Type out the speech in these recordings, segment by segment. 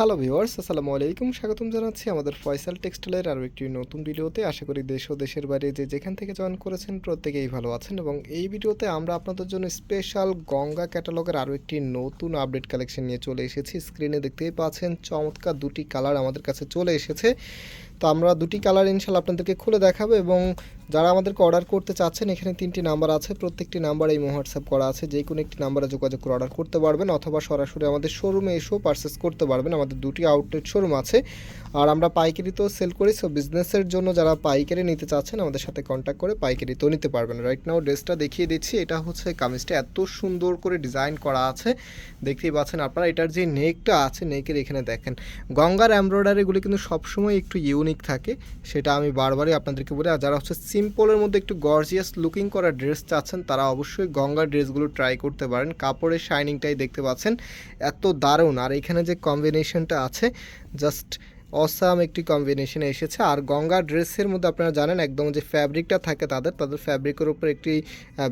Hello viewers আসসালামু আলাইকুম। স্বাগতম জানাচ্ছি আমাদের ফয়সাল টেক্সটাইলের আরও একটি নতুন ভিডিওতে। আশা করি দেশ ও দেশের বাইরে যে যেখান থেকে জয়েন করেছেন প্রত্যেকেই ভালো আছেন এবং এই ভিডিওতে আমরা আপনাদের জন্য স্পেশাল গঙ্গা ক্যাটালগের আরও একটি নতুন আপডেট কালেকশন নিয়ে চলে এসেছি। স্ক্রিনে দেখতেই পাচ্ছেন, চমৎকার দুটি কালার আমাদের কাছে চলে এসেছে। তো আমরা দুটি কালার ইনশাল্লাহ আপনাদেরকে খুলে দেখাবো এবং যারা আমাদেরকে অর্ডার করতে চাচ্ছেন, এখানে তিনটি নাম্বার আছে। প্রত্যেকটি নাম্বার এই হোয়াটসঅ্যাপ করা আছে। যে কোনো একটি নাম্বারে যোগাযোগ করে অর্ডার করতে পারবেন অথবা সরাসরি আমাদের শোরুমে এসেও পারচেস করতে পারবেন। আমাদের দুটি আউটলেট শোরুম আছে। আর আমরা পাইকারিতেও সেল করি সো বিজনেসের জন্য যারা পাইকারি নিতে চাচ্ছেন, আমাদের সাথে কন্ট্যাক্ট করে পাইকারিতেও নিতে পারবেন। রাইট নাও ড্রেসটা দেখিয়ে দিচ্ছি। এটা হচ্ছে কামিজটা এত সুন্দর করে ডিজাইন করা আছে। দেখতেই পাচ্ছেন আপনারা, এটার যে নেকটা আছে, নেকের এখানে দেখেন। গঙ্গার এমব্রয়ডারিগুলি কিন্তু সবসময় একটু ইউনিক থাকে। সেটা আমি বারবারই আপনাদেরকে বলি। আর যারা হচ্ছে সিম্পলের মধ্যে একটু গর্জিয়াস লুকিং করা ড্রেস চাচ্ছেন, তারা অবশ্যই গঙ্গার ড্রেসগুলো ট্রাই করতে পারেন। কাপড়ের শাইনিংটাই দেখতে পাচ্ছেন, এত দারুণ। আর এখানে যে কম্বিনেশনটা আছে জাস্ট অসাম একটি কম্বিনেশন এসেছে। আর গঙ্গা ড্রেসের মধ্যে আপনারা জানেন একদম যে ফ্যাব্রিকটা থাকে তাদের তাদের ফ্যাব্রিকের উপর একটি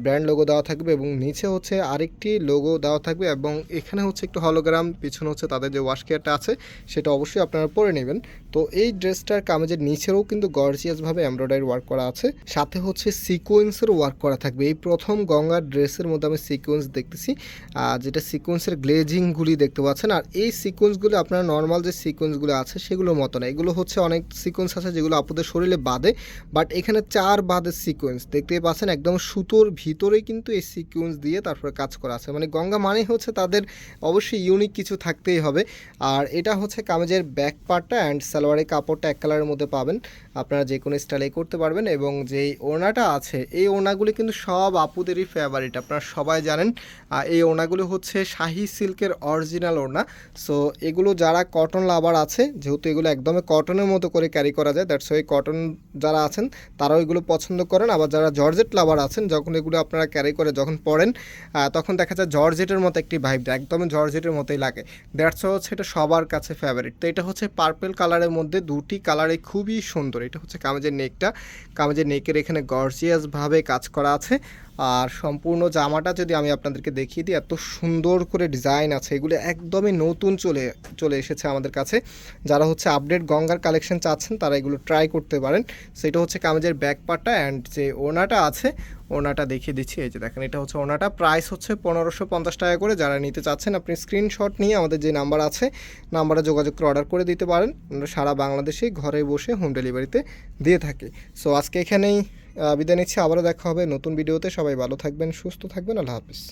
ব্র্যান্ড লোগো দেওয়া থাকবে এবং নিচে হচ্ছে আরেকটি লোগো দেওয়া থাকবে এবং এখানে হচ্ছে একটু হলোগ্রাম পিছনে হচ্ছে তাদের যে ওয়াশ কেয়ারটা আছে সেটা অবশ্যই আপনারা পরে নেবেন। তো এই ড্রেসটার কামেজের নিচেও কিন্তু গর্জিয়াসভাবে এমব্রয়ডারি ওয়ার্ক করা আছে। সাথে হচ্ছে সিকোয়েন্সের ওয়ার্ক করা থাকবে। এই প্রথম গঙ্গার ড্রেসের মধ্যে আমি সিকোয়েন্স দেখতেছি যেটা সিকোয়েন্সের গ্লেজিংগুলি দেখতে পাচ্ছেন। আর এই সিকোয়েন্সগুলো আপনারা নর্মাল যে সিকোয়েন্সগুলো আছে সেগুলোর মতো না। এগুলো হচ্ছে অনেক সিকোয়েন্স আছে যেগুলো আপুদের শরীরে বাঁধে বাট এখানে চার বাঁধের সিকোয়েন্স দেখতেই পাচ্ছেন একদম সুতোর ভিতরেই কিন্তু এই সিকোয়েন্স দিয়ে তারপরে কাজ করা আছে। মানে গঙ্গা মানে হচ্ছে তাদের অবশ্যই ইউনিক কিছু থাকতেই হবে। আর এটা হচ্ছে কামেজের ব্যাক পার্টটা অ্যান্ড সালোয়ারের কাপড়টা এক কালারের মধ্যে পাবেন। আপনারা যে কোনো স্টাইলেই করতে পারবেন এবং যেই ওড়নাটা আছে, এই ওড়নাগুলি কিন্তু সব আপুদেরই ফেভারিট আপনারা সবাই জানেন। এই ওড়নাগুলো হচ্ছে শাহি সিল্কের অরিজিনাল ওড়না। সো এগুলো যারা কটন লাভার আছে, যেহেতু এগুলো একদমই কটনের মতো করে ক্যারি করা যায় দ্যাটস ওই কটন যারা আছেন তারাও এগুলো পছন্দ করেন। আবার যারা জর্জেট লাভার আছেন যখন এগুলো আপনারা ক্যারি করে যখন আহ, তখন দেখা যায় জর্জেটের মতো একটি ভাইব দেয় একদমই জর্জেটের মতোই লাগে। দ্যাটস হচ্ছে এটা সবার কাছে ফেভারিট তো এটা হচ্ছে পার্পেল কালারের মধ্যে দুটি কালারে খুবই সুন্দর। এটা হচ্ছে কামেজের নেকটা কামেজের নেকের এখানে গর্জিয়াসভাবে কাজ করা আছে। আর সম্পূর্ণ জামাটা যদি আমি আপনাদেরকে দেখিয়ে দিই, এত সুন্দর করে ডিজাইন আছে, এগুলো একদমই নতুন চলে চলে এসেছে আমাদের কাছে। যারা হচ্ছে আপডেট গঙ্গার কালেকশন চাচ্ছেন, তারা এগুলো ট্রাই করতে পারেন। সেটা হচ্ছে কামেজের ব্যাক পার্টটা অ্যান্ড যে ওনাটা আছে ওনাটা দেখিয়ে দিচ্ছি। এই যে দেখেন, এটা হচ্ছে ওনাটা প্রাইস হচ্ছে পনেরোশো পঞ্চাশ টাকা করে। যারা নিতে চাচ্ছেন, আপনি স্ক্রিনশট নিয়ে আমাদের যে নাম্বার আছে নাম্বারে যোগাযোগ করে অর্ডার করে দিতে পারেন। আমরা সারা বাংলাদেশেই ঘরে বসে হোম ডেলিভারিতে দিয়ে থাকি। সো আজকে এখানেই বিদায় নিচ্ছি আবারও দেখা হবে নতুন ভিডিওতে। সবাই ভালো থাকবেন সুস্থ থাকবেন আল্লাহ হাফিজ।